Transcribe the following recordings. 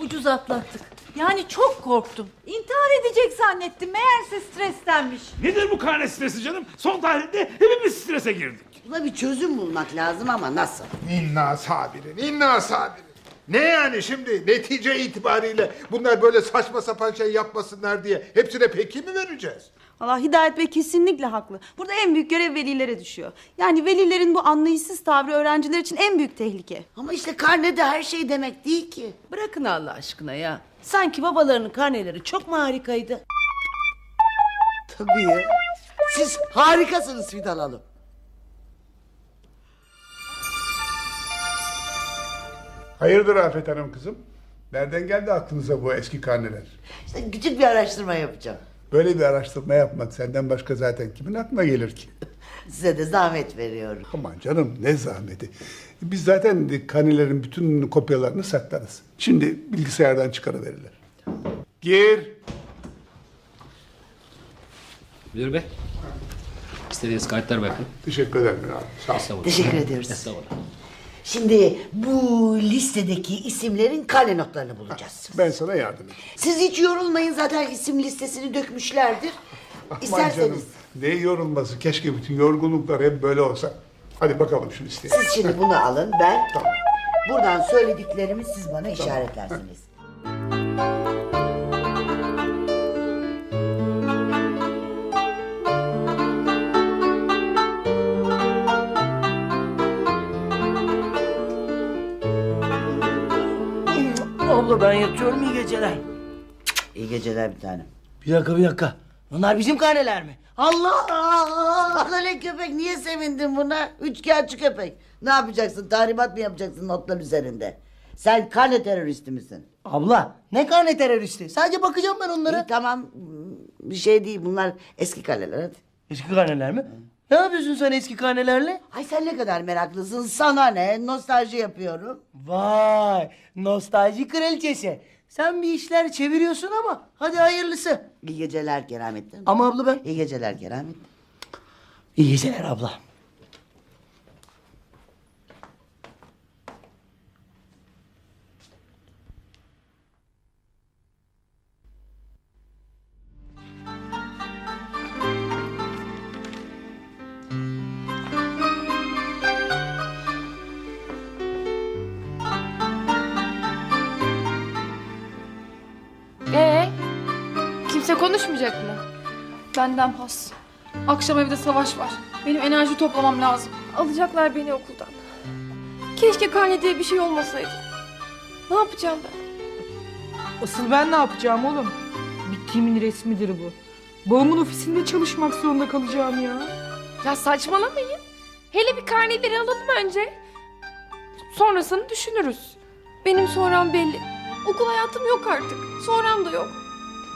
ucuz atlattık. Yani çok korktum. İntihar edecek zannettim. Meğerse strestenmiş. Nedir bu karne stresi canım? Son tarihte hepimiz strese girdik. Buna bir çözüm bulmak lazım ama nasıl? İnna sabirin, inna sabirin. Ne yani şimdi netice itibariyle bunlar böyle saçma sapan şey yapmasınlar diye hepsine peki mi vereceğiz? Valla Hidayet Bey kesinlikle haklı. Burada en büyük görev velilere düşüyor. Yani velilerin bu anlayışsız tavrı öğrenciler için en büyük tehlike. Ama işte karnede her şey demek değil ki. Bırakın Allah aşkına ya. Sanki babalarının karneleri çok mu harikaydı? Tabii ya. Siz harikasınız Fidan Hanım. Hayırdır Afet Hanım kızım? Nereden geldi aklınıza bu eski karneler? İşte küçük bir araştırma yapacağım. Böyle bir araştırma yapmak senden başka zaten kimin aklına gelir ki? Size de zahmet veriyorum. Aman canım ne zahmeti. Biz zaten karnelerin bütün kopyalarını saklarız. Şimdi bilgisayardan çıkarıverirler. Gir. Müdür bey. İstediğiniz kayıtlar bakın. Teşekkür ederim abi. Sağ ol. Sağ olun. Teşekkür ediyoruz. Estağfurullah. Şimdi bu listedeki isimlerin karne notlarını bulacağız. Ben sana yardım edeyim. Siz hiç yorulmayın zaten isim listesini dökmüşlerdir. Aman İsterseniz canım ne yorulması. Keşke bütün yorgunluklar hep böyle olsa. Hadi bakalım şu listeye. siz şimdi bunu alın ben. Tamam. Buradan söylediklerimi siz bana işaretlersiniz. Ben yatıyorum iyi geceler. İyi geceler bir tanem. Bir dakika bir dakika. Bunlar bizim karneler mi? Allah! Lan ne köpek niye sevindin buna? Üçkağıtçı köpek. Ne yapacaksın? Tahribat mı yapacaksın notlar üzerinde? Sen karne teröristi misin? Abla ne karne teröristi? Sadece bakacağım ben onlara. İyi, tamam bir şey değil bunlar eski kaleler hadi. Eski karneler mi? Ne yapıyorsun sen eski karnelerle? Ay sen ne kadar meraklısın sana ne nostalji yapıyorum. Vay nostalji kraliçesi. Sen bir işler çeviriyorsun ama hadi hayırlısı. İyi geceler Keramettin. Ama abla ben... İyi geceler Keramettin. İyi geceler abla. Konuşmayacak mı? Benden pas. Akşam evde savaş var. Benim enerji toplamam lazım. Alacaklar beni okuldan. Keşke karne diye bir şey olmasaydı. Ne yapacağım ben? Asıl ben ne yapacağım oğlum? Bittiğimin resmidir bu. Babamın ofisinde çalışmak zorunda kalacağım ya. Ya saçmalamayın. Hele bir karneleri alalım önce. Sonrasını düşünürüz. Benim sonram belli. Okul hayatım yok artık. Sonram da yok.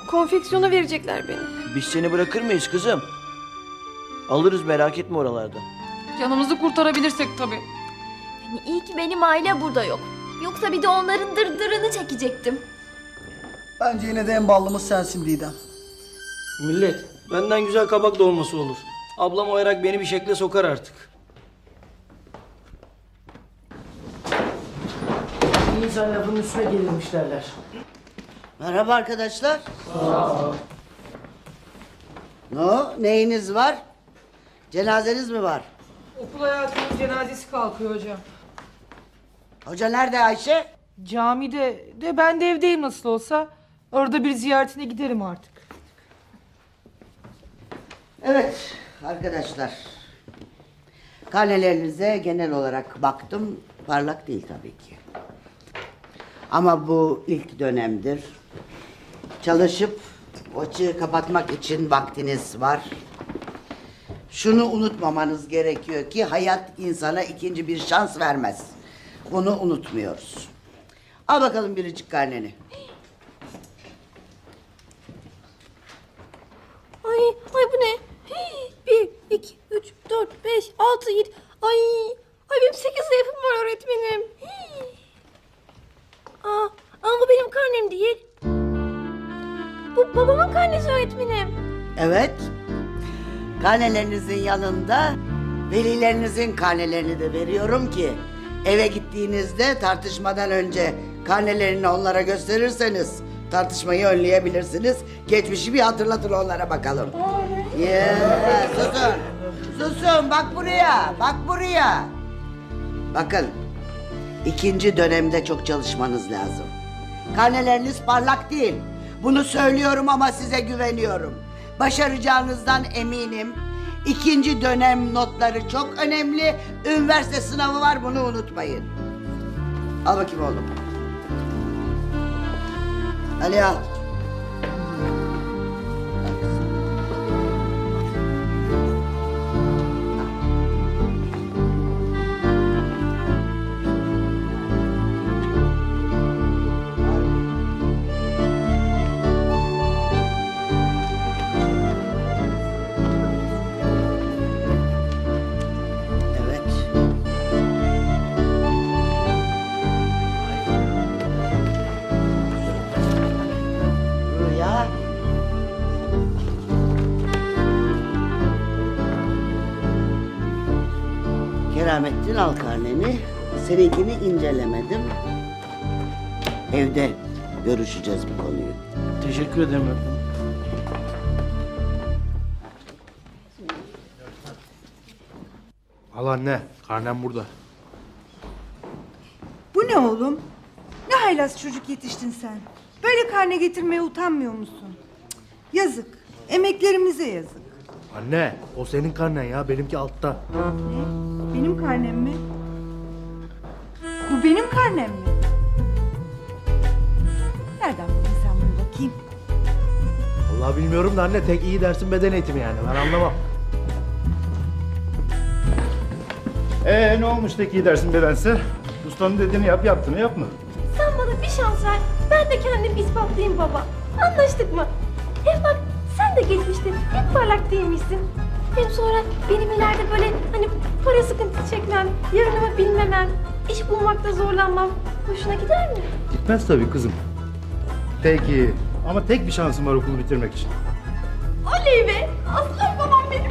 Konfeksiyona verecekler beni. Biz seni bırakır mıyız kızım? Alırız merak etme oralarda. Canımızı kurtarabilirsek tabii. Yani iyi ki benim aile burada yok. Yoksa bir de onların dırdırını çekecektim. Bence yine de en ballımız sensin Didem. Millet benden güzel kabak dolması olur. Ablam o yarak beni bir şekle sokar artık. İnsan lafının üstüne gelirmiş derler. Merhaba arkadaşlar. Ne o? Neyiniz var? Cenazeniz mi var? Okul hayatının cenazesi kalkıyor hocam. Hoca nerede Ayşe? Camide de ben de evdeyim nasıl olsa. Orada bir ziyaretine giderim artık. Evet arkadaşlar. Karnelerinize genel olarak baktım. Parlak değil tabii ki. Ama bu ilk dönemdir. Çalışıp o açığı kapatmak için vaktiniz var. Şunu unutmamanız gerekiyor ki hayat insana ikinci bir şans vermez. Bunu unutmuyoruz. Al bakalım biricik karneni. Ay, ay bu ne? Bir, iki, üç, dört, beş, altı, yedi. Ay, ay benim sekiz zayıfım var öğretmenim. Hii. Aa, ama bu benim karnem değil. Bu babamın karnesi öğretmenim. Evet. Karnelerinizin yanında velilerinizin karnelerini de veriyorum ki Eve gittiğinizde tartışmadan önce karnelerini onlara gösterirseniz tartışmayı önleyebilirsiniz. Geçmişi bir hatırlatın onlara bakalım. Ya, susun. Susun bak buraya. Bak buraya. Bakın. ikinci dönemde çok çalışmanız lazım. Karneleriniz parlak değil. Bunu söylüyorum ama size güveniyorum. Başaracağınızdan eminim. İkinci dönem notları çok önemli. Üniversite sınavı var bunu unutmayın. Al bakayım oğlum. Ali al. Keramettin al karneni. Seninkini incelemedim. Evde görüşeceğiz bu konuyu. Teşekkür ederim öğretmenim. Al anne karnem burada. Bu ne oğlum? Ne haylaz çocuk yetiştin sen. Böyle karne getirmeye utanmıyor musun? Cık, Yazık. Emeklerimize yazık. Anne o senin karnen ya benimki altta. Benim karnem mi? Bu benim karnem mi? Nereden buldun sen bunu bakayım? Vallahi bilmiyorum da anne tek iyi dersin beden eğitimi yani ben anlamam. Ee ne olmuş tek iyi dersin bedense? Ustanın dediğini yap yaptığını yapma. Sen bana bir şans ver. Ben de kendimi ispatlayayım baba. Anlaştık mı? Hem bak sen de geçmişte hep parlak değilmişsin. Hem sonra benim ileride böyle hani para sıkıntısı çekmem, yarınımı bilmemem, iş bulmakta zorlanmam hoşuna gider mi? Gitmez tabii kızım. Peki ama tek bir şansım var okulu bitirmek için. Oley be! Aslan babam benim.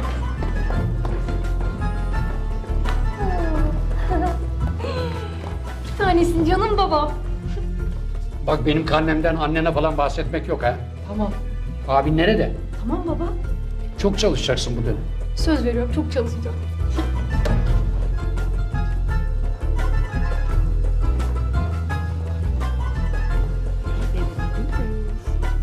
bir tanesin canım babam. Bak benim karnemden annene falan bahsetmek yok ha. Tamam. Abin nerede? Tamam baba. Çok çalışacaksın bu dönem. Söz veriyorum çok çalışacağım.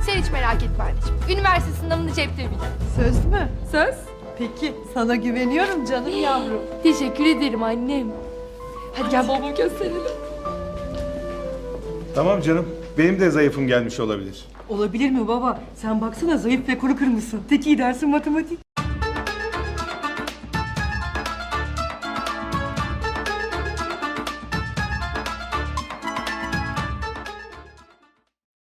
Sen hiç merak etme anneciğim. Üniversite sınavını cepte bil. Söz mü? Söz. Peki sana güveniyorum canım yavrum. Teşekkür ederim annem. Hadi gel babamı gösterelim. Tamam canım. Benim de zayıfım gelmiş olabilir. Olabilir mi baba? Sen baksana zayıf ve kuru kırmızısın. Tek iyi dersin matematik.